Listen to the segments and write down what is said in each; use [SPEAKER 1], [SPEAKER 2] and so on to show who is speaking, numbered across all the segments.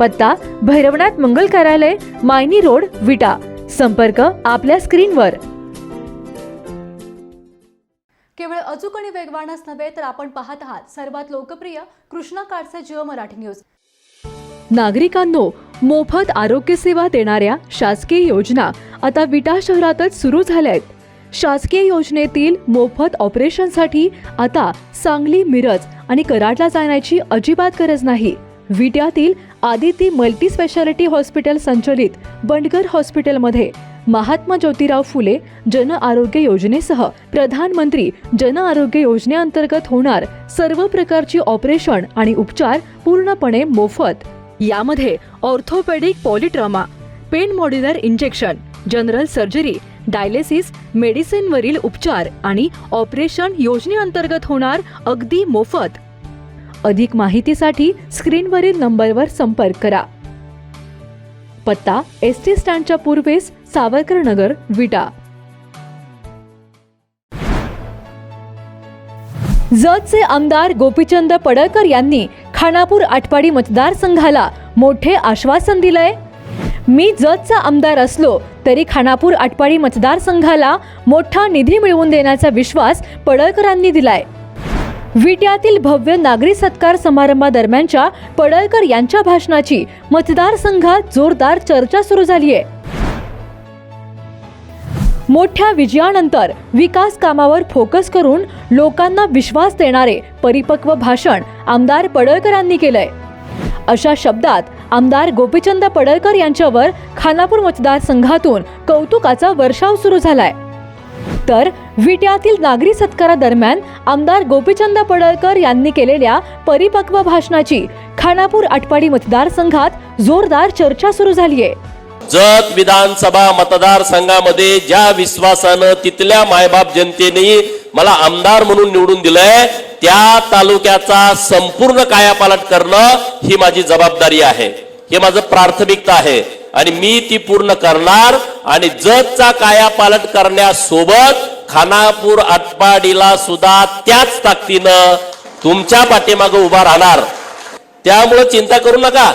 [SPEAKER 1] पत्ता भैरवनाथ मंगल कार्यालय मायनी रोड विटा. संपर्क आपल्या स्क्रीनवर.
[SPEAKER 2] केवळ अचूक आणि वेगवानच नव्हे तर आपण पाहत आहात सर्वात लोकप्रिय कृष्णा काडचे जिओ मराठी न्यूज.
[SPEAKER 1] नागरिकांनो मोफत आरोग्य सेवा देणाऱ्या शासकीय योजना आता विटा शहरातच सुरू झाल्या आहेत शासकीय योजनेतील मोफत ऑपरेशनसाठी आता सांगली मिरज आणि कराडला जाण्याची अजिबात गरज नाही. विट्यातील आदिती मल्टी स्पेशालिटी हॉस्पिटल संचलित बंडगर हॉस्पिटलमध्ये महात्मा ज्योतिराव फुले जन आरोग्य योजनेसह प्रधानमंत्री जन आरोग्य योजनेअंतर्गत होणार सर्व प्रकारची ऑपरेशन आणि उपचार पूर्णपणे मोफत. यामध्ये orthopaedic polytrauma pain modular injection general surgery dialysis मेडिसिनवरील उपचार आणि ऑपरेशन योजनेअंतर्गत होणार अगदी मोफत. अधिक माहितीसाठी स्क्रीनवरील नंबरवर संपर्क करा. पत्ता एस टी स्टँडच्या पूर्वेस सावरकर नगर विटा. जतचे आमदार गोपीचंद पडळकर यांनी खानापूर आटपाडी मतदारसंघाला मोठे आश्वासन दिलंय. मी जतचा आमदार असलो तरी खानापूर आटपाडी मतदारसंघाला मोठा निधी मिळवून देण्याचा विश्वास पडळकरांनी दिलाय. विट्यातील भव्य नागरी सत्कार समारंभादरम्यानच्या पडळकर यांच्या भाषणाची मतदारसंघात जोरदार चर्चा सुरू झाली आहे. मोठ्या विजयानंतर विकास कामावर फोकस करून लोकांना विश्वास देणारे परिपक्व भाषण आमदार पडळकरांनी केलंय. अशा शब्दात आमदार गोपीचंद पडळकर यांच्यावर खानापूर मतदारसंघातून कौतुकाचा वर्षाव सुरू झालाय. तर विट्यातील नागरी सत्कारादरम्यान आमदार गोपीचंद पडळकर यांनी केलेल्या परिपक्व भाषणाची खानापूर आटपाडी मतदारसंघात जोरदार चर्चा सुरू झाली आहे
[SPEAKER 3] जत विधानसभा मतदारसंघामध्ये ज्या विश्वासानं तिथल्या मायबाप जनतेने मला आमदार म्हणून निवडून दिलंय त्या तालुक्याचा संपूर्ण कायापालट करणं ही माझी जबाबदारी आहे. हे माझं प्राथमिकता आहे. आणि मी ती पूर्ण करणार आणि जतचा कायापालट करण्यासोबत खानापूर आटपाडीला सुद्धा त्याच ताकदीनं तुमच्या पाठीमागं उभा राहणार. त्यामुळे चिंता करू नका.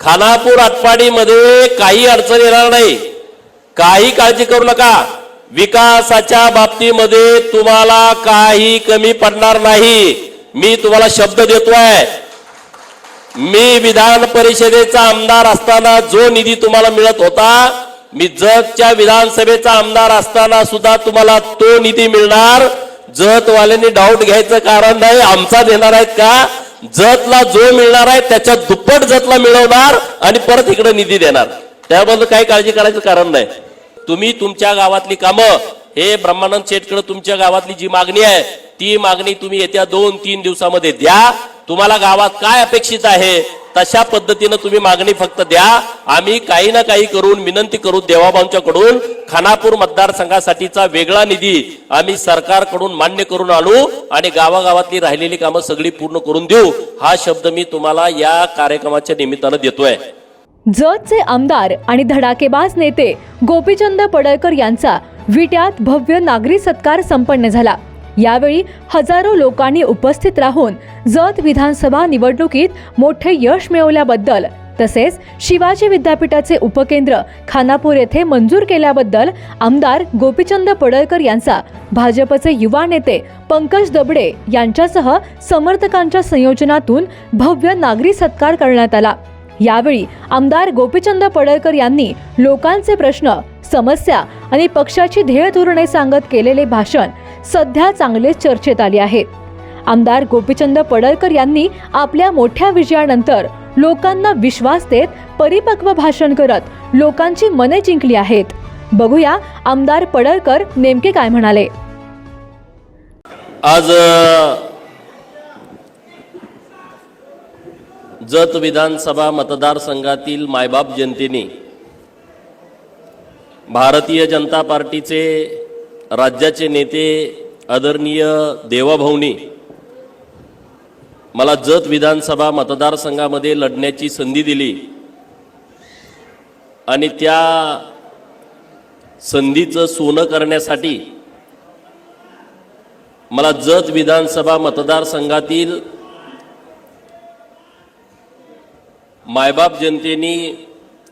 [SPEAKER 3] खानापूर आटपाडीमध्ये काही अडचण येणार नाही. काही काळजी करू नका. विकासाच्या बाबतीमध्ये तुम्हाला काही कमी पडणार नाही. मी तुम्हाला शब्द देतोय. मी विधान परिषदेचा आमदार असताना जो निधी तुम्हाला मिळत होता मी जतच्या विधानसभेचा आमदार असताना सुद्धा तुम्हाला तो निधी मिळणार. जतवाल्यांनी डाऊट घ्यायचं कारण नाही आमचा देणार आहेत का? जतला जो मिळणार आहे त्याच्या दुप्पट जतला मिळवणार आणि परत इकडे निधी देणार. त्याबद्दल काही काळजी करायचं कारण नाही. तुम्ही तुमच्या गावातली कामं हे ब्रह्मानंद शेटकडे तुमच्या गावातली जी मागणी आहे ती मागणी तुम्ही येत्या दोन तीन दिवसामध्ये द्या. तुम्हाला गावात काय अपेक्षित आहे तशा पद्धतीनं तुम्ही मागणी फक्त द्या. आम्ही काही ना काही करून विनंती करू देवाबांच्याकडून खानापूर मतदारसंघासाठीचा वेगळा निधी आम्ही सरकारकडून मान्य करून आणू आणि गावागावातली राहिलेली कामं सगळी पूर्ण करून देऊ. हा शब्द मी तुम्हाला या कार्यक्रमाच्या निमित्तानं देतोय.
[SPEAKER 1] जतचे आमदार आणि धडाकेबाज नेते गोपीचंद पडळकर यांचा विट्यात भव्य नागरी सत्कार संपन्न झाला. यावेळी हजारो लोकांनी उपस्थित राहून जत विधानसभा निवडणुकीत मोठे यश मिळवल्याबद्दल तसेच शिवाजी विद्यापीठाचे उपकेंद्र खानापूर येथे मंजूर केल्याबद्दल आमदार गोपीचंद पडळकर यांचा भाजपचे युवा नेते पंकज दबडे यांच्यासह समर्थकांच्या संयोजनातून भव्य नागरी सत्कार करण्यात आला. यावेळी आमदार गोपीचंद पडळकर यांनी लोकांचे प्रश्न समस्या आणि पक्षाची ध्येय धोरणे सांगत केलेले भाषण सध्या चांगले चर्चेत आले आहेत. आमदार गोपीचंद पडळकर यांनी आपल्या मोठ्या विजयानंतर लोकांना विश्वास देत परिपक्व भाषण करत लोकांची मने जिंकली आहेत. बघूया आमदार पडळकर नेमके काय म्हणाले.
[SPEAKER 3] आज जत विधानसभा मतदारसंघातील मायबाप जनतेने भारतीय जनता पार्टीचे राज्याचे नेते आदरणीय देवाभाऊनी मला जत विधानसभा मतदारसंघामध्ये लढण्याची संधी दिली. आणि त्या संधीचं सोनं करण्यासाठी मला जत विधानसभा मतदारसंघातील मायबाप जनतेनी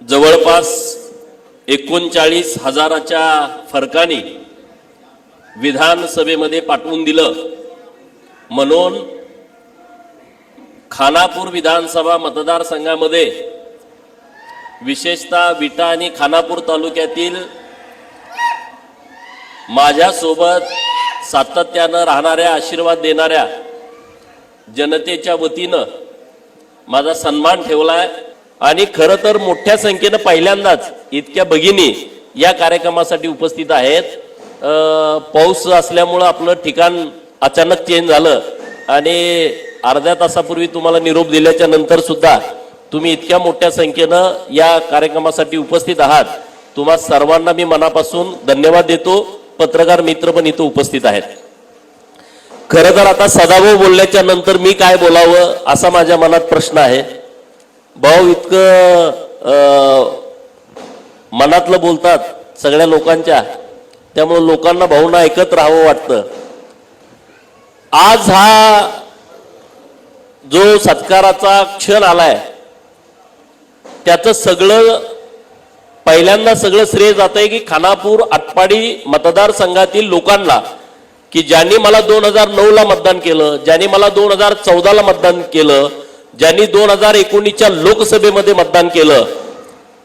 [SPEAKER 3] जवळपास एकोणचाळीस हजाराच्या फरकाने विधानसभेमध्ये पाठवून दिलं. म्हणून खानापूर विधानसभा मतदारसंघामध्ये विशेषतः विटा आणि खानापूर तालुक्यातील माझ्यासोबत सातत्यानं राहणाऱ्या आशीर्वाद देणाऱ्या जनतेच्या वतीनं माझा सन्मान ठेवला आहे आणि खरं तर मोठ्या संख्येनं पहिल्यांदाच इतक्या भगिनी या कार्यक्रमासाठी उपस्थित आहेत. पाऊस असल्यामुळं आपलं ठिकाण अचानक चेंज झालं. आणि अर्ध्या तासापूर्वी तुम्हाला निरोप दिल्याच्या नंतर सुद्धा तुम्ही इतक्या मोठ्या संख्येनं या कार्यक्रमासाठी उपस्थित आहात. तुम्हा सर्वांना मी मनापासून धन्यवाद देतो. पत्रकार मित्र पण इथं उपस्थित आहेत. खरं तर आता सदाभाऊ बोलल्याच्या नंतर मी काय बोलावं असा माझ्या मनात प्रश्न आहे. भाऊ इतकं मनातलं बोलतात सगळ्या लोकांच्या. त्यामुळे लोकांना भाऊना ऐकत राहावं वाटतं. आज हा जो सत्काराचा क्षण आलाय त्याचं सगळं पहिल्यांदा सगळं श्रेय जात आहे की खानापूर आटपाडी मतदारसंघातील लोकांना की ज्यांनी मला दोन हजार नऊला मतदान केलं ज्यांनी मला दोन हजार चौदाला मतदान केलं ज्यांनी दोन हजार एकोणीसच्या लोकसभेमध्ये मतदान केलं.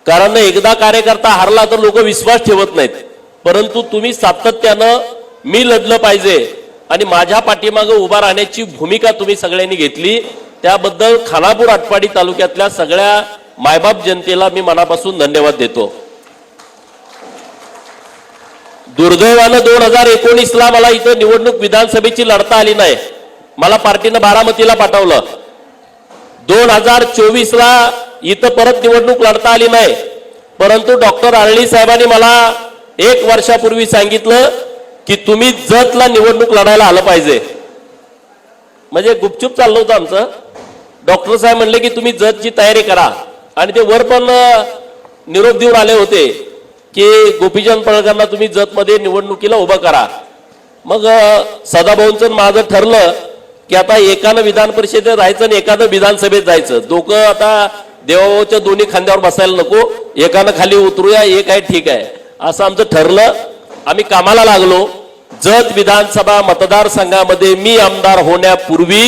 [SPEAKER 3] कारण एकदा कार्यकर्ता हारला तर लोक विश्वास ठेवत नाहीत. परंतु तुम्ही सातत्यानं मी लढलं पाहिजे आणि माझ्या पाठीमागं उभा राहण्याची भूमिका तुम्ही सगळ्यांनी घेतली त्याबद्दल खानापूर आटपाडी तालुक्यातल्या सगळ्या मायबाप जनतेला मी मनापासून धन्यवाद देतो. दुर्दैवानं दोन हजार एकोणीसला मला इथं निवडणूक विधानसभेची लढता आली नाही. मला पार्टीनं बारामतीला पाठवलं. दोन हजार चोवीसला इथं परत निवडणूक लढता आली नाही. परंतु डॉक्टर आळणी साहेबांनी मला एक वर्षापूर्वी सांगितलं की तुम्ही जतला निवडणूक लढायला आलं पाहिजे. म्हणजे गुपचूप चाललं होतं आमचं. डॉक्टर साहेब म्हणले की तुम्ही जतची तयारी करा. आणि ते वर पण निरोप देऊन आले होते की गोपीचंद पळकरांना तुम्ही जतमध्ये निवडणुकीला उभं करा. मग सदाभाऊंचं माझं ठरलं की आता एकानं विधान परिषदेत जायचं आणि एकानं विधानसभेत जायचं. दोघं आता देवाभाऊच्या दोन्ही खांद्यावर बसायला नको. एकानं खाली उतरूया एक आहे ठीक आहे. असं आमचं ठरलं. आम्ही कामाला लागलो. जत विधानसभा मतदारसंघामध्ये मी आमदार होण्यापूर्वी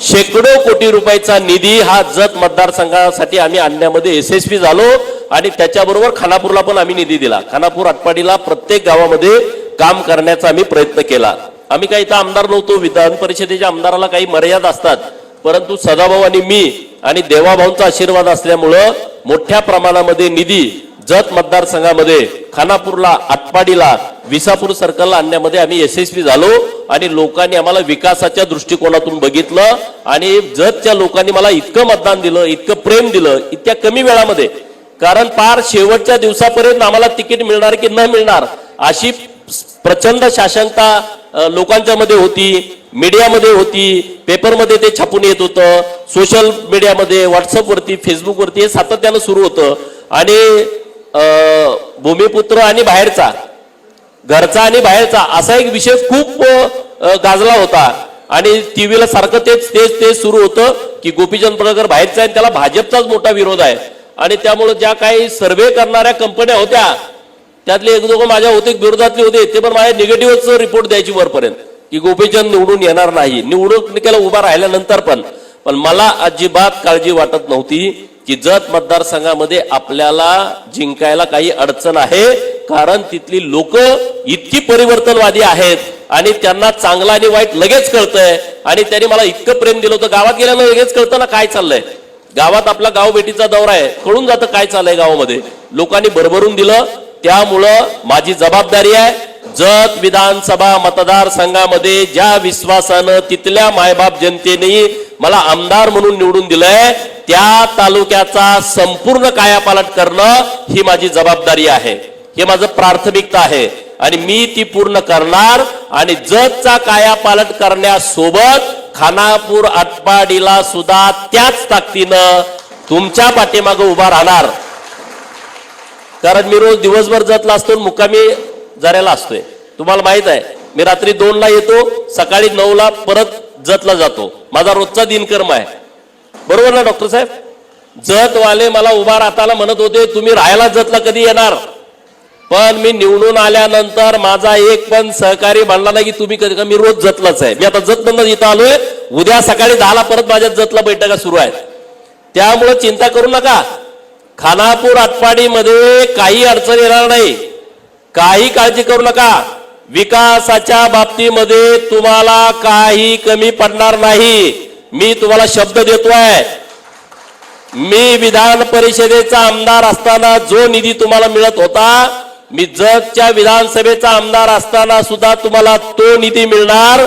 [SPEAKER 3] शेकडो कोटी रुपयाचा निधी हा जत मतदारसंघासाठी आम्ही आणण्यामध्ये यशस्वी झालो आणि त्याच्याबरोबर खानापूरला पण आम्ही निधी दिला. खानापूर आटपाडीला प्रत्येक गावामध्ये काम करण्याचा आम्ही प्रयत्न केला. आम्ही काही इथं आमदार नव्हतो. विधान परिषदेच्या आमदाराला काही मर्यादा असतात. परंतु सदाभाऊ आणि मी आणि देवाभाऊंचा आशीर्वाद असल्यामुळं मोठ्या प्रमाणामध्ये निधी जत मतदारसंघामध्ये खानापूरला आटपाडीला विसापूर सर्कलला आणण्यामध्ये आम्ही यशस्वी झालो आणि लोकांनी आम्हाला विकासाच्या दृष्टिकोनातून बघितलं आणि जतच्या लोकांनी मला इतकं मतदान दिलं इतकं प्रेम दिलं इतक्या कमी वेळामध्ये. कारण पार शेवटच्या दिवसापर्यंत आम्हाला तिकीट मिळणार की न मिळणार अशी प्रचंड शासनता लोकांच्या मध्ये होती मीडियामध्ये होती पेपरमध्ये ते छापून येत होतं सोशल मीडियामध्ये व्हॉट्सअपवरती फेसबुकवरती हे सातत्यानं सुरू होतं. आणि भूमिपुत्र आणि बाहेरचा घरचा आणि बाहेरचा असा एक विषय खूप गाजला होता. आणि टीव्हीला सारखं तेच तेच तेच सुरू होतं की गोपीचंद पडळकर बाहेरचा आहे आणि त्याला भाजपचाच मोठा विरोध आहे. आणि त्यामुळे ज्या काही सर्वे करणाऱ्या कंपन्या होत्या त्यातले एक दोघं माझ्या होते विरोधातले होते ते पण माझ्या निगेटिव्हच रिपोर्ट द्यायची वरपर्यंत. की गोपीचंद निवडून येणार नाही. निवडणुकीला उभा राहिल्यानंतर पण. पण मला अजिबात काळजी वाटत नव्हती. की जत मतदारसंघामध्ये आपल्याला जिंकायला काही अडचण आहे कारण तिथली लोक इतकी परिवर्तनवादी आहेत आणि त्यांना चांगलं आणि वाईट लगेच कळतंय. आणि त्यांनी मला इतकं प्रेम दिलं होतं गावात गेल्यानं लगेच कळतं ना काय चाललंय. गावात आपला गाव भेटीचा दौरा आहे कळून जातं काय चाललंय गावामध्ये. लोकांनी भरभरून दिलं त्यामुळं माझी जबाबदारी आहे. जत विधानसभा मतदारसंघामध्ये ज्या विश्वासानं तिथल्या मायबाप जनतेने मला आमदार म्हणून निवडून दिलंय त्या तालुक्याचा संपूर्ण कायापालट करणं ही माझी जबाबदारी आहे. हे माझं प्राथमिकता आहे. आणि मी ती पूर्ण करणार आणि जतचा कायापालट करण्यासोबत खानापूर आटपाडीला सुद्धा त्याच ताकदीनं तुमच्या पाठीमागं उभा राहणार. कारण मी रोज दिवसभर जतला असतो मुकामी मुक्कामी जऱ्याला असतोय. तुम्हाला माहीत आहे मी रात्री दोनला येतो सकाळी नऊला परत जतला जातो. माझा रोजचा दिनकर्म आहे. बरोबर ना डॉक्टर साहेब? जतवाले मला उभा राहताना म्हणत होते तुम्ही राहायला जतला कधी येणार? पण मी निवडून आल्यानंतर माझा एक पण सहकारी म्हणला नाही की तुम्ही कधी मी रोज जतलाच आहे. मी आता जत बंद इथं आलोय. उद्या सकाळी दहाला परत माझ्या जतला बैठका सुरू आहेत. त्यामुळं चिंता करू नका. खानापूर आटपाडीमध्ये काही अडचण येणार नाही. काही काळजी करू नका. विकासाच्या बाबतीमध्ये तुम्हाला काही कमी पडणार नाही. मी तुम्हाला शब्द देतोय. मी विधान परिषदेचा आमदार असताना जो निधी तुम्हाला मिळत होता मी जतच्या विधानसभेचा आमदार असताना सुद्धा तुम्हाला तो निधी मिळणार.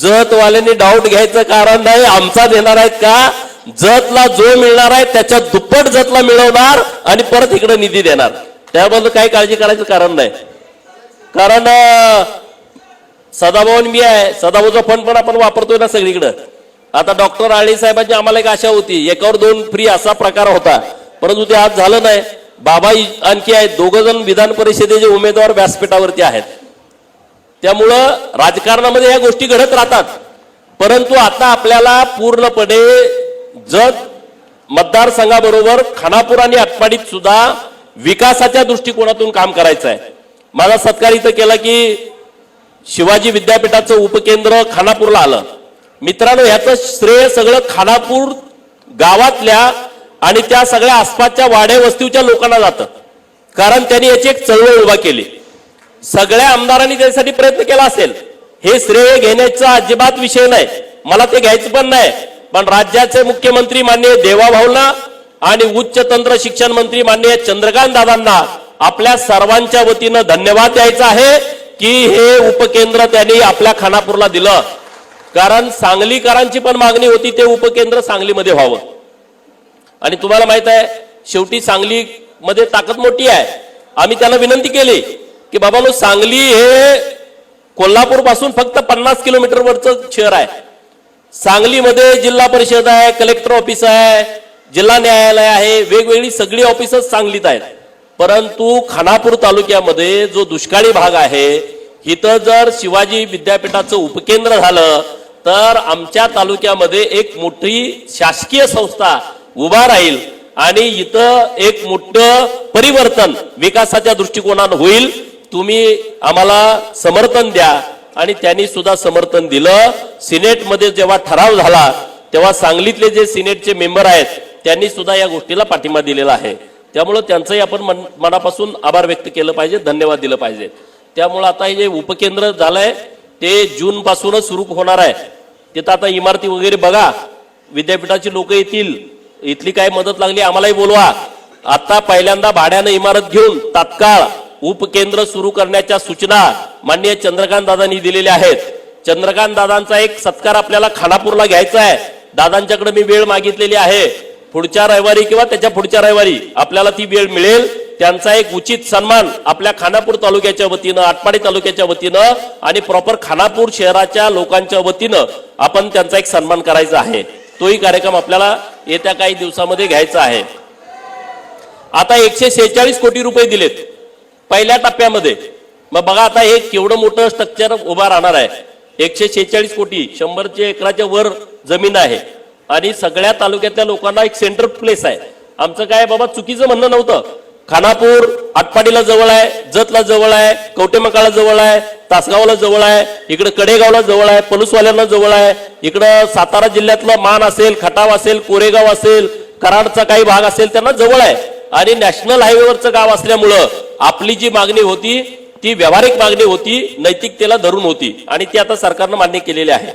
[SPEAKER 3] जतवाल्यांनी डाऊट घ्यायचं कारण नाही आमचा देणार आहेत का? जतला जो मिळणार आहे त्याच्या दुप्पट जतला मिळवणार आणि परत इकडे निधी देणार. त्याबद्दल काही काळजी करायचं कारण नाही. कारण अं, मी आहे. सदाभाऊचा फंड पण आपण वापरतोय ना सगळीकडं. आता डॉक्टर आळी साहेबांची आम्हाला एक आशा होती. एकावर दोन फ्री असा प्रकार होता. परंतु ते आज झालं नाही. बाबा आणखी आहेत. दोघ जण विधान परिषदेचे उमेदवार व्यासपीठावरती आहेत. त्यामुळं राजकारणामध्ये या गोष्टी घडत राहतात. परंतु आता आपल्याला पूर्णपणे जत मतदारसंघाबरोबर खानापूर आणि आटपाडीत सुद्धा विकासाच्या दृष्टिकोनातून काम करायचं आहे माझा सत्कार इथं केला की शिवाजी विद्यापीठाचं उपकेंद्र खानापूरला आलं. मित्रांनो ह्याचं श्रेय सगळं खानापूर गावातल्या आणि त्या सगळ्या आसपासच्या वाड्या वस्तीच्या लोकांना जातं. कारण त्यांनी याची एक चळवळ उभा केली. सगळ्या आमदारांनी त्यासाठी प्रयत्न केला असेल. हे श्रेय घेण्याचा अजिबात विषय नाही. मला ते घ्यायचं पण नाही. पण राज्याचे मुख्यमंत्री माननीय देवाभाऊंना आणि उच्च तंत्र शिक्षण मंत्री माननीय चंद्रकांत दादांना आपल्या सर्वांच्या वतीनं धन्यवाद द्यायचा आहे की हे उपकेंद्र त्यांनी आपल्या खानापूरला दिलं. कारण सांगलीकरांची पण मागणी होती ते उपकेंद्र सांगलीमध्ये व्हावं. आणि तुम्हाला माहीत आहे शेवटी सांगली मध्ये ताकद मोठी आहे. आम्ही त्यांना विनंती केली की बाबा सांगली हे कोल्हापूरपासून फक्त पन्नास किलोमीटरवरचं शहर आहे. सांगलीमध्ये जिल्हा परिषद आहे कलेक्टर ऑफिस आहे जिल्हा न्यायालय आहे वेगवेगळी सगळी ऑफिसच सांगलीत आहेत. परंतु खानापूर तालुक्यामध्ये जो दुष्काळी भाग आहे इथं जर शिवाजी विद्यापीठाचं उपकेंद्र झालं तर आमच्या तालुक्यामध्ये एक मोठी शासकीय संस्था उभा राहील आणि इथं एक मोठं परिवर्तन विकासाच्या दृष्टिकोनानं होईल. तुम्ही आम्हाला समर्थन द्या. आणि त्यांनी सुद्धा समर्थन दिलं. सिनेटमध्ये जेव्हा ठराव झाला तेव्हा सांगलीतले जे सिनेटचे मेंबर आहेत त्यांनी सुद्धा या गोष्टीला पाठिंबा दिलेला आहे. त्यामुळं त्यांचंही आपण मन- मनापासून आभार व्यक्त केलं पाहिजे धन्यवाद दिलं पाहिजे. त्यामुळं आता हे जे उपकेंद्र झालंय ते जूनपासूनच सुरू होणार आहे. तिथं आता इमारती वगैरे बघा. विद्यापीठाची लोक येतील. इथली काय मदत लागली आम्हालाही बोलवा. आता पहिल्यांदा भाड्यानं इमारत घेऊन तात्काळ उपकेंद्र सुरू करण्याच्या सूचना माननीय चंद्रकांत दादांनी दिलेल्या आहेत. चंद्रकांत दादांचा एक सत्कार आपल्याला खानापूरला घ्यायचा आहे. दादांच्याकडे मी वेळ मागितलेली आहे. पुढच्या रविवारी किंवा त्याच्या पुढच्या रविवारी आपल्याला ती वेळ मिळेल. त्यांचा एक उचित सन्मान आपल्या खानापूर तालुक्याच्या वतीनं आटपाडी तालुक्याच्या वतीनं आणि प्रॉपर खानापूर शहराच्या लोकांच्या वतीनं आपण त्यांचा एक सन्मान करायचा आहे. तोही कार्यक्रम आपल्याला येत्या काही दिवसामध्ये घ्यायचा आहे. आता एकशे शेहेचाळीस कोटी रुपये दिलेत पहिल्या टप्प्यामध्ये. मग बघा आता हे केवढं मोठं स्ट्रक्चर उभा राहणार आहे. एकशे शेहेचाळीस कोटी शंभरचे एकराच्या वर जमीन आहे. आणि सगळ्या तालुक्यातल्या लोकांना एक सेंटर प्लेस आहे. आमचं काय बाबा चुकीचं म्हणणं नव्हतं. खानापूर आटपाडीला जवळ आहे जतला जवळ आहे कवटेमकाळा जवळ आहे तासगावला जवळ आहे इकडे कडेगावला जवळ आहे पलुसवाल्यांना जवळ आहे. इकडं सातारा जिल्ह्यातलं मान असेल खटाव असेल कोरेगाव असेल कराडचा काही भाग असेल त्यांना जवळ आहे. आणि नॅशनल हायवेवरचं गाव असल्यामुळं आपली जी मागणी होती ती व्यावहारिक मागणी होती नैतिकतेला धरून होती. आणि ती आता सरकारनं मान्य केलेली आहे.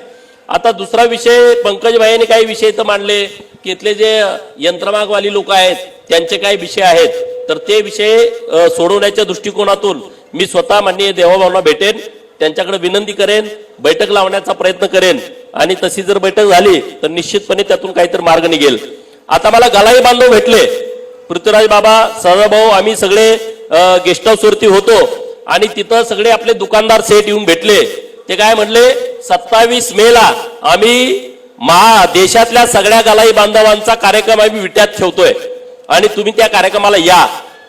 [SPEAKER 3] आता दुसरा विषय पंकजबाईंनी काही विषय तर मांडले. की इथले जे यंत्रमागवाली लोक आहेत त्यांचे काही विषय आहेत. तर ते विषय सोडवण्याच्या दृष्टिकोनातून मी स्वतः माननीय देवाभावना भेटेन त्यांच्याकडे विनंती करेन बैठक लावण्याचा प्रयत्न करेन. आणि तशी जर बैठक झाली तर निश्चितपणे त्यातून काहीतरी मार्ग निघेल. आता मला गलाई बांधव भेटले. पृथ्वीराज बाबा सदाभाऊ आम्ही सगळे गेस्ट हाऊस वरती होतो. आणि तिथं सगळे आपले दुकानदार सेट येऊन भेटले. ते काय म्हणले सत्तावीस मे ला आम्ही महा देशातल्या सगळ्या गलाई बांधवांचा कार्यक्रम आम्ही विट्यात ठेवतोय. आणि तुम्ही त्या कार्यक्रमाला या.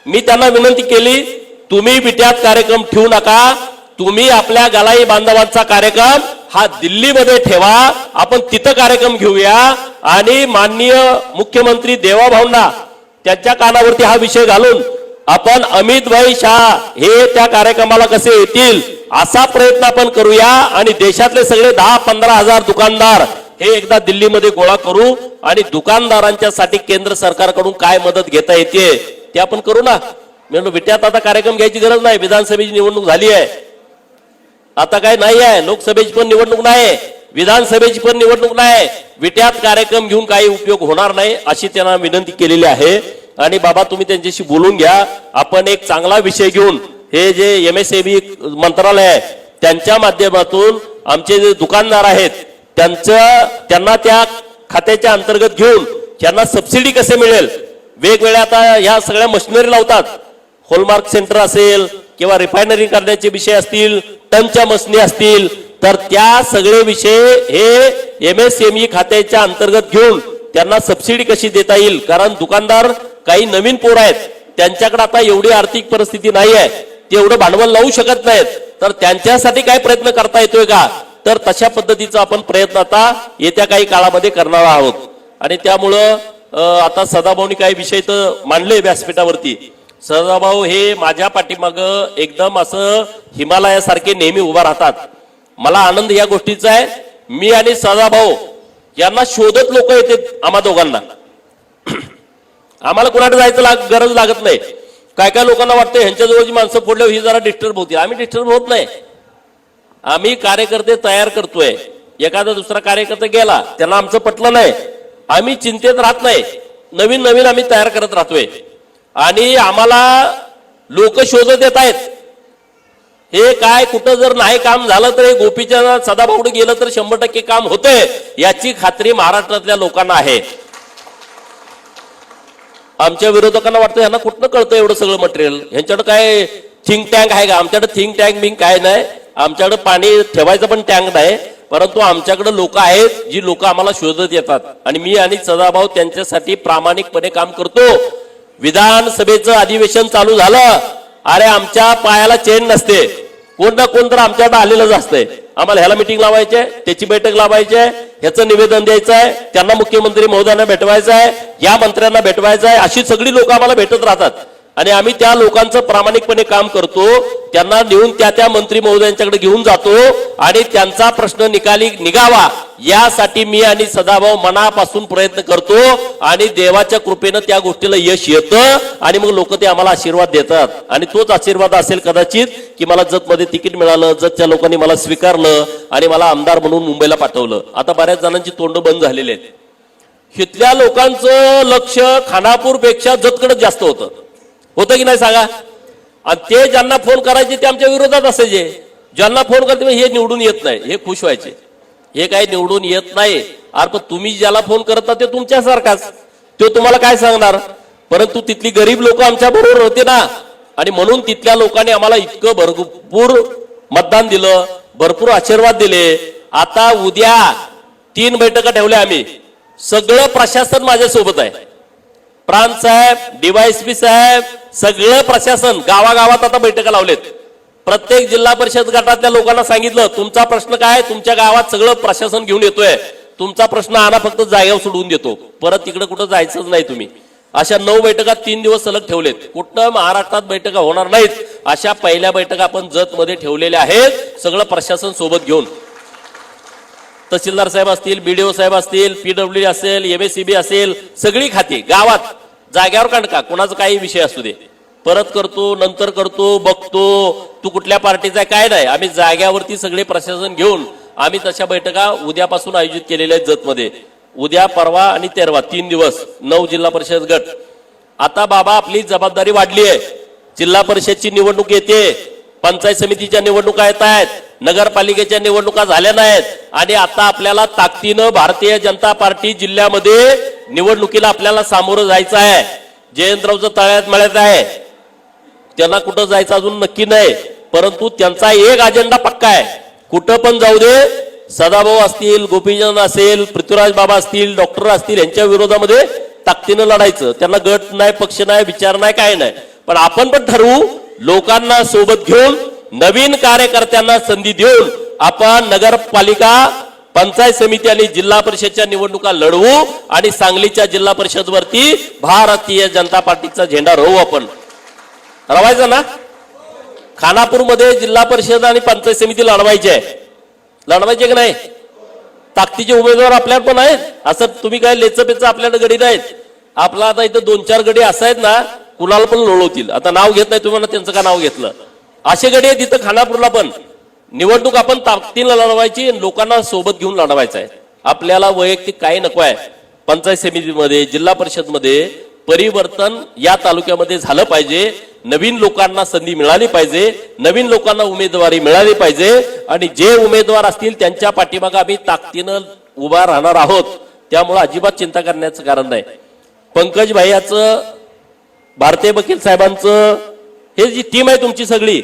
[SPEAKER 3] मी त्यांना विनंती केली तुम्ही विट्यात कार्यक्रम ठेवू नका. तुम्ही आपल्या गलाई बांधवांचा कार्यक्रम हा दिल्लीमध्ये ठेवा. आपण तिथं कार्यक्रम घेऊया. आणि माननीय मुख्यमंत्री देवाभाऊंना त्यांच्या कानावरती हा विषय घालून आपण अमित भाई शाह हे त्या कार्यक्रमाला कसे येतील असा प्रयत्न आपण करूया आणि देशातले सगळे दहा पंधरा हजार दुकानदार हे एकदा दिल्लीमध्ये गोळा करू आणि दुकानदारांच्या साठी केंद्र सरकारकडून काय मदत घेता येते ते आपण करू ना. म्हणून विट्यात आता कार्यक्रम घ्यायची गरज नाही. विधानसभेची निवडणूक झाली आहे. आता काय नाही आहे. लोकसभेची पण निवडणूक नाही विधानसभेची पण निवडणूक नाही विट्यात कार्यक्रम घेऊन काही उपयोग होणार नाही अशी त्यांना विनंती केलेली आहे. आणि बाबा तुम्ही त्यांच्याशी बोलून घ्या. आपण एक चांगला विषय घेऊन हे जे एम एस मंत्रालय आहे त्यांच्या माध्यमातून आमचे जे दुकानदार आहेत त्यांचं त्यांना त्या खात्याच्या अंतर्गत घेऊन त्यांना सबसिडी कसे मिळेल? वेगवेगळ्या आता ह्या सगळ्या मशिनरी लावतात. होलमार्क सेंटर असेल किंवा रिफायनरी करण्याचे विषय असतील टनच्या मशनी असतील तर त्या सगळे विषय हे एम एस एम ई खात्याच्या अंतर्गत घेऊन त्यांना सबसिडी कशी देता येईल? कारण दुकानदार काही नवीन पोर आहेत त्यांच्याकडे आता एवढी आर्थिक परिस्थिती नाही आहे ते एवढं भांडवल लावू शकत नाहीत. तर त्यांच्यासाठी काय प्रयत्न करता येतोय का? तर तशा पद्धतीचा आपण प्रयत्न आता येत्या काही काळामध्ये करणार आहोत. आणि त्यामुळं आता सदाभाऊनी काही विषय तर मांडले व्यासपीठावरती. सदाभाऊ हे माझ्या पाठीमाग एकदम असं हिमालयासारखे नेहमी उभा राहतात. मला आनंद या गोष्टीचा आहे. मी आणि सदाभाऊ यांना शोधत लोक येते आम्हा दोघांना. आम्हाला कुणाकडे जायचं लाग गरज लागत नाही. काय काय लोकांना वाटतं ह्यांच्याजवळ जी माणसं फोडल्यावर ही जरा डिस्टर्ब होती. आम्ही डिस्टर्ब होत नाही. आम्ही कार्यकर्ते तयार करतोय. एखादा दुसरा कार्यकर्ता गेला त्यांना आमचं पटलं नाही. आम्ही चिंतेत राहत नाही. नवीन नवीन आम्ही तयार करत राहतोय. आणि आम्हाला लोक शोधत येत आहेत. हे काय कुठं जर नाही काम झालं तर हे गोपीच्या सदाभाऊडे गेलं तर शंभर टक्के काम होतंय. याची खात्री महाराष्ट्रातल्या लोकांना आहे. आमच्या विरोधकांना वाटतं यांना कुठनं कळतं एवढं सगळं मटेरियल यांच्याकडे काय थिंक टँक आहे का? आमच्याकडे थिंक टँक बिंक काय नाही. आमच्याकडे पाणी ठेवायचं पण टँक नाही. परंतु आमच्याकडे लोक आहेत जी लोक आम्हाला शोधत येतात. आणि मी आणि सदाभाऊ त्यांच्यासाठी प्रामाणिकपणे काम करतो. विधानसभेचं अधिवेशन चालू झालं. अरे आमच्या पायाला चेन नसते. कोण ना कोण तर आमच्याकडे आलेलंच असतंय. आम्हाला ह्याला मिटिंग लावायची आहे त्याची बैठक लावायची आहे ह्याचं निवेदन द्यायचं आहे त्यांना मुख्यमंत्री महोदयांना भेटवायचं आहे या मंत्र्यांना भेटवायचं आहे अशी सगळी लोक आम्हाला भेटत राहतात. आणि आम्ही त्या लोकांचं प्रामाणिकपणे काम करतो त्यांना नेऊन त्या त्या मंत्री महोदयांच्याकडे घेऊन जातो आणि त्यांचा प्रश्न निकाली निघावा यासाठी मी आणि सदाभाऊ मनापासून प्रयत्न करतो आणि देवाच्या कृपेनं त्या गोष्टीला यश येतं आणि मग लोक ते आम्हाला आशीर्वाद देतात. आणि तोच आशीर्वाद असेल कदाचित की मला जतमध्ये तिकीट मिळालं जतच्या लोकांनी मला स्वीकारलं आणि मला आमदार म्हणून मुंबईला पाठवलं. आता बऱ्याच जणांची तोंड बंद झालेली आहेत. इथल्या लोकांचं लक्ष खानापूरपेक्षा जतकडे जास्त होतं. होतं की नाही सांगा? आणि ते ज्यांना फोन करायचे ते आमच्या विरोधात असायचे. ज्यांना फोन करते हे निवडून येत नाही हे खुश व्हायचे. हे काही निवडून येत नाही. अरे पण तुम्ही ज्याला फोन करता ते तुमच्यासारखाच. तो तुम्हाला काय सांगणार? परंतु तिथली गरीब लोक आमच्या बरोबर होते ना. आणि म्हणून तिथल्या लोकांनी आम्हाला इतकं भरपूर मतदान दिलं भरपूर आशीर्वाद दिले. आता उद्या तीन बैठका ठेवल्या आम्ही. सगळं प्रशासन माझ्यासोबत आहे. प्रांत साहेब डीवायएसपी साहेब सगळं प्रशासन गावागावात आता बैठका लावलेत. प्रत्येक जिल्हा परिषद गटातल्या लोकांना सांगितलं तुमचा प्रश्न काय तुमच्या गावात सगळं प्रशासन घेऊन येतोय. तुमचा प्रश्न आणा फक्त जागेवर सोडवून देतो. परत तिकडे कुठं जायचंच नाही तुम्ही. अशा नऊ बैठका तीन दिवस सलग ठेवलेत. कुठं महाराष्ट्रात बैठका होणार नाहीत. अशा पहिल्या बैठका आपण जत मध्ये ठेवलेल्या आहेत. सगळं प्रशासन सोबत घेऊन. तहसीलदार साहेब असतील बीडीओ साहेब असतील पीडब्ल्यू असेल एमएससीबी असेल सगळी खाती गावात जाग्यावर काढका कोणाचा काही विषय असू दे. परत करतो नंतर करतो बघतो तू कुठल्या पार्टीचा काय नाही. आम्ही जाग्यावरती सगळे प्रशासन घेऊन आम्ही तशा बैठका उद्यापासून आयोजित केलेल्या आहेत जतमध्ये. उद्या परवा आणि तेरवा तीन दिवस नऊ जिल्हा परिषद गट. आता बाबा आपली जबाबदारी वाढली आहे. जिल्हा परिषदची निवडणूक येते. पंचायत समितीच्या निवडणुका येत आहेत. नगरपालिकेच्या निवडणुका झाल्या नाहीत. आणि आता आपल्याला ताकदीनं भारतीय जनता पार्टी जिल्ह्यामध्ये निवडणुकीला आपल्याला सामोरं जायचं आहे. जयंतरावचं तळ्यात मळायचं आहे. त्यांना कुठं जायचं अजून नक्की नाही परंतु त्यांचा एक अजेंडा पक्का आहे. कुठं पण जाऊ दे सदाभाऊ असतील गोपीचंद असेल पृथ्वीराज बाबा असतील डॉक्टर असतील यांच्या विरोधामध्ये ताकदीनं लढायचं. त्यांना गट नाही पक्ष नाही विचार नाही काय नाही. पण आपण पण ठरवू लोकांना सोबत घेऊन नवीन कार्यकर्त्यांना संधी देऊन आपण नगरपालिका पंचायत समिती आणि जिल्हा परिषदच्या निवडणुका लढवू आणि सांगलीच्या जिल्हा परिषद वरती भारतीय जनता पार्टीचा झेंडा रोवू आपण. रवायचं ना? खानापूरमध्ये जिल्हा परिषद आणि पंचायत समिती लढवायची आहे. लढवायचे की नाही? ताकदीचे उमेदवार आपल्याला पण आहेत. असं तुम्ही काय लेचपेच आपल्याकडे गडी नाहीत. आपला आता इथं दोन चार गडी असं आहेत ना कुणाला पण लोळवतील. आता नाव घेत नाही तुम्हाला त्यांचं का नाव घेतलं? असे गडी आहेत इथं खानापूरला पण. निवडणूक आपण ताकदीला लढवायची लोकांना सोबत घेऊन लढवायचं आहे. आपल्याला वैयक्तिक काही नको आहे. पंचायत समितीमध्ये जिल्हा परिषदमध्ये परिवर्तन या तालुक्यामध्ये झालं पाहिजे. नवीन लोकांना संधी मिळाली पाहिजे. नवीन लोकांना उमेदवारी मिळाली पाहिजे. आणि जे उमेदवार असतील त्यांच्या पाठीमागे आम्ही ताकदीनं उभा राहणार आहोत. त्यामुळे अजिबात चिंता करण्याचं कारण नाही. पंकज भाईयाचं भारतीय वकील साहेबांचं हे जी टीम आहे तुमची सगळी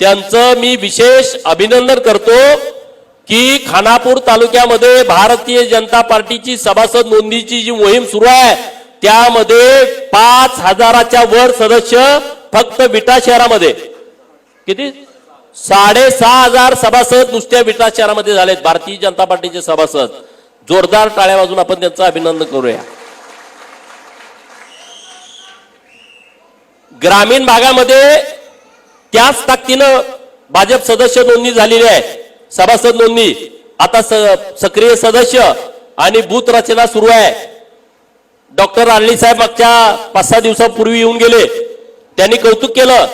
[SPEAKER 3] त्यांचं मी विशेष अभिनंदन करतो की खानापूर तालुक्यामध्ये भारतीय जनता पार्टीची सभासद नोंदीची जी मोहीम सुरू आहे त्यामध्ये पाच हजाराच्या वर सदस्य फक्त विटा शहरामध्ये. किती? साडेसहा हजार सभासद नुसत्या विटा शहरामध्ये झालेत. भारतीय जनता पार्टीचे सभासद. जोरदार टाळ्या वाजून आपण त्यांचं अभिनंदन करूया. ग्रामीण भागामध्ये त्याच ताकदीनं भाजप सदस्य नोंदणी झालेली आहे. सभासद नोंदणी. आता स- सक्रिय सदस्य आणि बूथ रचना सुरू आहे. डॉक्टर आर्ली साहेब मागच्या पाच सहा दिवसापूर्वी येऊन गेले. त्यांनी कौतुक केलं.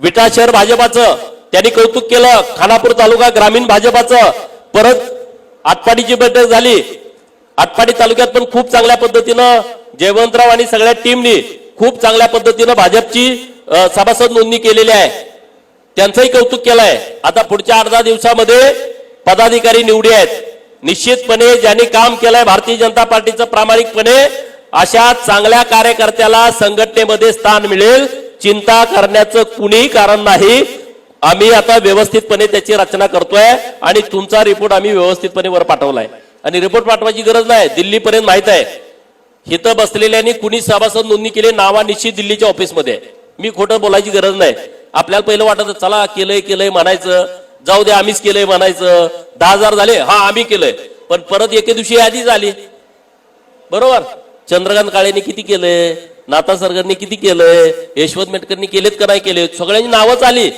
[SPEAKER 3] विटा शहर भाजपाचं. त्यांनी कौतुक केलं. खानापूर तालुका ग्रामीण भाजपाचं. परत आटपाडीची बैठक झाली. आटपाडी तालुक्यात पण खूप चांगल्या पद्धतीनं जयवंतराव आणि सगळ्या टीमनी खूप चांगल्या पद्धतीनं भाजपची सभासद नोंदणी केलेली आहे. त्यांचंही कौतुक केलंय. आता पुढच्या आठ दहा दिवसामध्ये पदाधिकारी निवडी आहेत. निश्चितपणे ज्यांनी काम केलंय भारतीय जनता पार्टीचं प्रामाणिकपणे अशा चांगल्या कार्यकर्त्याला संघटनेमध्ये स्थान मिळेल. चिंता करण्याचं कुणीही कारण नाही. आम्ही आता व्यवस्थितपणे त्याची रचना करतोय आणि तुमचा रिपोर्ट आम्ही व्यवस्थितपणे वर पाठवलाय. आणि रिपोर्ट पाठवायची गरज नाही. दिल्लीपर्यंत माहीत आहे. इथं बसलेल्यांनी कुणी सभासद नोंदणी केली नावा निश्चित दिल्लीच्या ऑफिसमध्ये. मी खोटं बोलायची गरज नाही. आपल्याला पहिलं वाटत चला केलंय केलंय म्हणायचं. जाऊ दे आम्हीच केलंय म्हणायचं. दहा हजार झाले हा आम्ही केलंय. पण परत एके दिवशी यादी झाली बरोबर? चंद्रकांत काळेने किती केलंय नाथा सरकारने किती केलंय यशवंत मेटकरनी केलेत का नाही केले सगळ्यांची नावच आली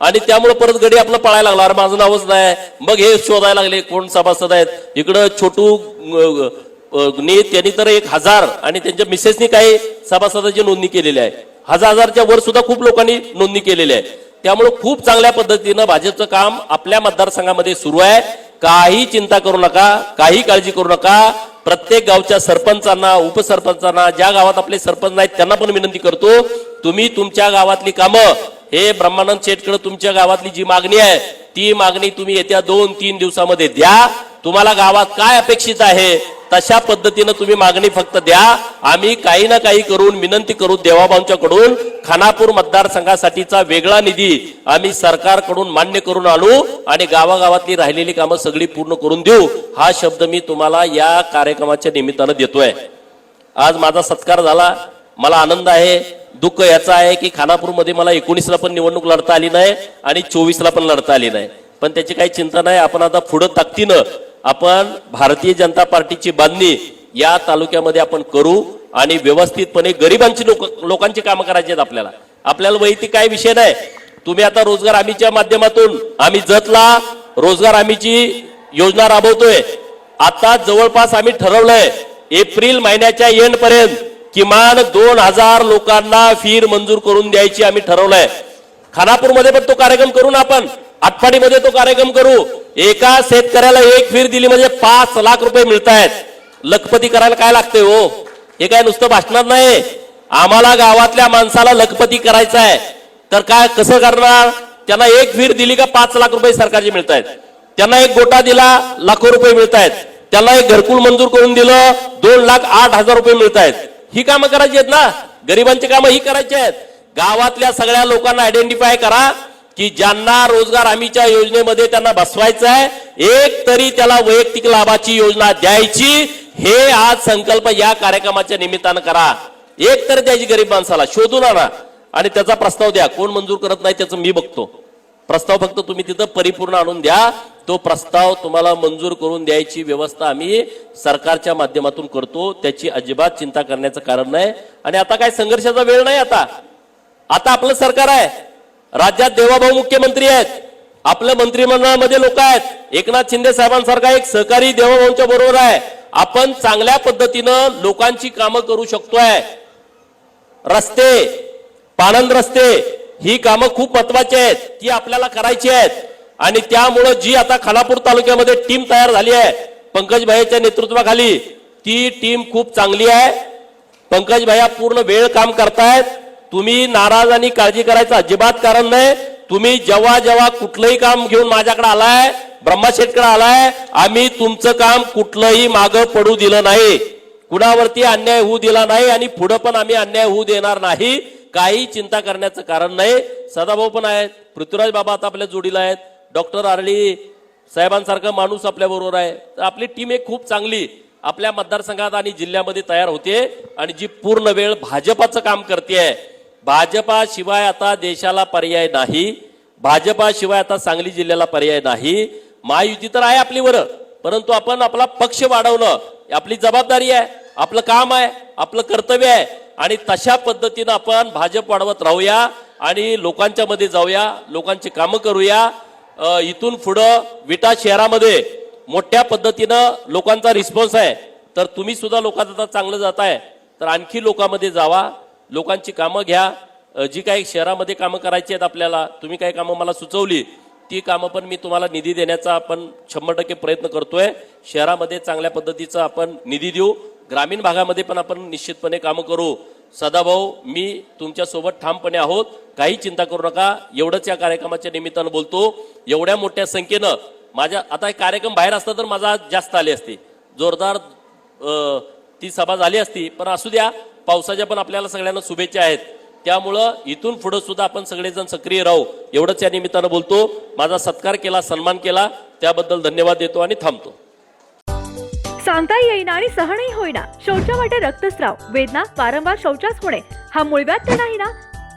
[SPEAKER 3] आणि त्यामुळे परत गडी आपलं पळायला लागला. अरे माझं नावच नाही. मग हे शोधायला लागले. कोण सभासद आहेत? इकडं छोटू अं, ने त्यांनी तर एक हजार आणि त्यांच्या मिसेसनी काही सभासदाची नोंदणी केलेली आहे. हजार हजारच्या वर सुद्धा खूप लोकांनी नोंदणी केलेली आहे. त्यामुळे खूप चांगल्या पद्धतीनं भाजपचं काम आपल्या मतदारसंघामध्ये सुरू आहे. काही चिंता करू नका. काही काळजी करू नका. प्रत्येक गावच्या सरपंचांना उपसरपंचांना ज्या गावात आपले सरपंच नाहीत त्यांना पण विनंती करतो तुम्ही तुमच्या गावातली कामं हे ब्रह्मानंद शेटकडे तुमच्या गावातली जी मागणी आहे ती मागणी तुम्ही येत्या दोन तीन दिवसामध्ये द्या. तुम्हाला गावात काय अपेक्षित आहे तशा पद्धतीनं तुम्ही मागणी फक्त द्या. आम्ही काही ना काही करून विनंती करू देवाबांच्याकडून खानापूर मतदारसंघासाठीचा वेगळा निधी आम्ही सरकारकडून मान्य करून आणू आणि गावागावातली राहिलेली कामं सगळी पूर्ण करून देऊ. हा शब्द मी तुम्हाला या कार्यक्रमाच्या निमित्तानं देतोय. आज माझा सत्कार झाला. मला आनंद आहे. दुःख याचा आहे की खानापूरमध्ये मला एकोणीसला पण निवडणूक लढता आली नाही आणि चोवीसला पण लढता आली नाही. पण त्याची काही चिंता नाही. आपण आता पुढं ताकदीनं आपण भारतीय जनता पार्टीची बांधणी या तालुक्यामध्ये आपण करू आणि व्यवस्थितपणे गरिबांची लोक लोकांची कामं करायची आहेत आपल्याला. आपल्याला वैयक्तिक काही विषय नाही. तुम्ही आता रोजगार हमीच्या माध्यमातून आम्ही जतला रोजगार हमीची योजना राबवतोय. आता जवळपास आम्ही ठरवलंय एप्रिल महिन्याच्या एंड पर्यंत किमान दोन हजार लोकांना फीर मंजूर करून द्यायची आम्ही ठरवलंय. खानापूरमध्ये पण तो कार्यक्रम करू ना आपण. आटपाडीमध्ये तो कार्यक्रम करू. एका शेतकऱ्याला एक फीर दिली म्हणजे पाच लाख रुपये मिळत आहेत लखपती करायला काय लागतंय हो? हे काय नुसतं भाषणात नाही आम्हाला गावातल्या माणसाला लखपती करायचं आहे तर काय कसं करणार? त्यांना एक फीर दिली का पाच लाख रुपये सरकारचे मिळत आहेत त्यांना एक गोटा दिला लाखो रुपये मिळत आहेत त्यांना एक घरकुल मंजूर करून दिलं दोन लाख आठ हजार रुपये मिळत आहेत ही कामं करायची आहेत ना? गरिबांची कामं ही करायची आहेत. गावातल्या सगळ्या लोकांना आयडेंटिफाय करा. की ज्यांना रोजगार हमीच्या योजनेमध्ये त्यांना बसवायचं आहे एक तरी त्याला वैयक्तिक लाभाची योजना द्यायची हे आज संकल्प या कार्यक्रमाच्या निमित्तानं करा. एक तर द्यायची गरीब माणसाला शोधून आणा. आणि त्याचा प्रस्ताव द्या. कोण मंजूर करत नाही त्याचं मी बघतो. प्रस्ताव फक्त तुम्ही तिथं परिपूर्ण आणून द्या. तो प्रस्ताव तुम्हाला मंजूर करून द्यायची व्यवस्था आम्ही सरकारच्या माध्यमातून करतो. त्याची अजिबात चिंता करण्याचं कारण नाही. आणि आता काय संघर्षाचा वेळ नाही आता. आता आपलं सरकार आहे. राज्यात देवाभाऊ मुख्यमंत्री आहेत. आपल्या मंत्रिमंडळामध्ये लोक आहेत. एकनाथ शिंदे साहेबांसारखा एक सहकारी देवाभाऊंच्या बरोबर आहे. आपण चांगल्या पद्धतीनं लोकांची कामं करू शकतोय. रस्ते पाणंद रस्ते ही कामं खूप महत्वाची आहेत. ती आपल्याला करायची आहेत. आणि त्यामुळं जी आता खानापूर तालुक्यामध्ये टीम तयार झाली आहे पंकज भाईच्या नेतृत्वाखाली ती टीम खूप चांगली आहे. पंकजभाया पूर्ण वेळ काम करतायत. तुम्ही नाराज आणि काळजी करायचं अजिबात कारण नाही. तुम्ही जेव्हा जेव्हा कुठलंही काम घेऊन माझ्याकडे आलाय ब्रह्मशेठकडे आलाय आम्ही तुमचं काम कुठलंही मागं पडू दिलं नाही. कुणावरती अन्याय होऊ दिला नाही आणि पुढं पण आम्ही अन्याय होऊ देणार नाही. काही चिंता करण्याचं कारण नाही. सदाभाऊ पण आहेत. पृथ्वीराज बाबा आता आपल्या जोडीला आहेत. डॉक्टर आरळी साहेबांसारखा माणूस आपल्या बरोबर आहे. तर आपली टीम एक खूप चांगली आपल्या मतदारसंघात आणि जिल्ह्यामध्ये तयार होते आणि जी पूर्ण वेळ भाजपाचं काम करते भाजपाशिवाय आता देशाला पर्याय नाही. भाजपाशिवाय आता सांगली जिल्ह्याला पर्याय नाही. महायुती तर आहे आपली परंतु आपण आपला पक्ष वाढवणं आपली जबाबदारी आहे आपलं काम आहे आपलं कर्तव्य आहे. आणि तशा पद्धतीनं आपण भाजप वाढवत राहूया आणि लोकांच्या मध्ये जाऊया लोकांची कामं करूया. इथून पुढं विटा शहरामध्ये मोठ्या पद्धतीनं लोकांचा रिस्पॉन्स आहे. तर तुम्ही सुद्धा लोकांचा आता चांगलं जात आहे तर आणखी लोकांमध्ये जावा. लोकांची कामं घ्या. जी काही शहरामध्ये कामं करायची आहेत आपल्याला तुम्ही काही कामं मला सुचवली ती कामं पण मी तुम्हाला निधी देण्याचा आपण शंभर टक्के प्रयत्न करतोय. शहरामध्ये चांगल्या पद्धतीचा आपण निधी देऊ. ग्रामीण भागामध्ये पण आपण निश्चितपणे कामं करू. सदाभाऊ मी तुमच्यासोबत ठामपणे आहोत. काही चिंता करू नका. एवढंच या कार्यक्रमाच्या निमित्तानं बोलतो. एवढ्या मोठ्या संख्येनं माझ्या आता एक कार्यक्रम बाहेर असता तर माझा जास्त आले असते. जोरदार ती सभा झाली असती पण असू द्या. पावसाच्या पण आपल्याला सगळ्यांना शुभेच्छा आहेत. त्यामुळं इथून पुढे सुद्धा आपण सगळेजण सक्रिय राहू एवढंच या निमित्तानं बोलतो. माझा सत्कार केला सन्मान केला त्याबद्दल धन्यवाद देतो आणि थांबतो.
[SPEAKER 1] सांगता येईना आणि सहनही होईना. शौचा वाटे रक्तस्राव. वेदना वारंवार शौचास होणे. हा मूळव्याध नाही ना?